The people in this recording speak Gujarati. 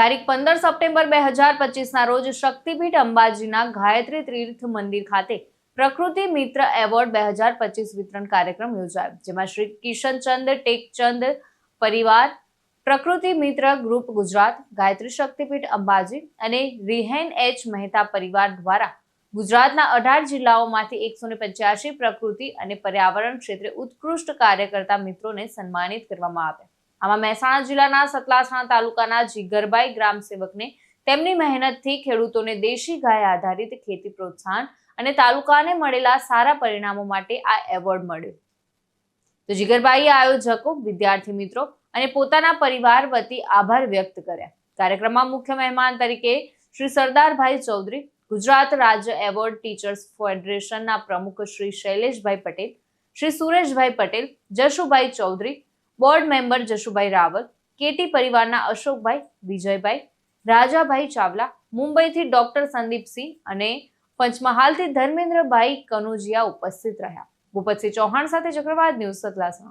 તારીખ પંદર સપ્ટેમ્બર બે હજાર પચીસના રોજ શક્તિપીઠ અંબાજીના ગાયત્રી તીર્થ મંદિર ખાતે પ્રકૃતિ મિત્ર એવોર્ડ બે હજાર પચીસ વિતરણ કાર્યક્રમ યોજાયો. જેમાં શ્રી કિશનચંદ ટેકચંદ પરિવાર, પ્રકૃતિ મિત્ર ગ્રુપ ગુજરાત, ગાયત્રી શક્તિપીઠ અંબાજી અને રિહેન એચ મહેતા પરિવાર દ્વારા ગુજરાતના અઢાર જિલ્લાઓમાંથી એકસો ને પંચ્યાસી પ્રકૃતિ અને પર્યાવરણ ક્ષેત્રે ઉત્કૃષ્ટ કાર્ય કરતા મિત્રોને સન્માનિત કરવામાં આવ્યા. આમાં મહેસાણા જિલ્લાના સતલાસણા તાલુકાના જીગરભાઈ ગ્રામ સેવકને તેમની મહેનતથી ખેડૂતોને દેશી ગાય આધારિત ખેતી પ્રોત્સાહન અને તાલુકાને મળેલા સારા પરિણામો માટે આ એવોર્ડ મળ્યો. તો જીગરભાઈએ આયોજકો, વિદ્યાર્થી મિત્રો અને પોતાના પરિવાર વતી આભાર વ્યક્ત કર્યા. કાર્યક્રમમાં મુખ્ય મહેમાન તરીકે શ્રી સરદારભાઈ ચૌધરી, ગુજરાત રાજ્ય એવોર્ડ ટીચર્સ ફેડરેશનના પ્રમુખ Shri Shaileshbhai Patel, Shri Sureshbhai Patel, Jashubhai Chaudhary board member Jashubhai Raval, KT પરિવારના અશોકભાઈ, વિજયભાઈ, રાજાભાઈ ચાવલા, મુંબઈથી ડોક્ટર સંદીપસિંહ અને પંચમહાલથી ધર્મેન્દ્રભાઈ કનોજિયા ઉપસ્થિત રહ્યા. ભૂપતસિંહ ચૌહાણ સાથે ચક્રવાત ન્યૂઝ સતલાસણા.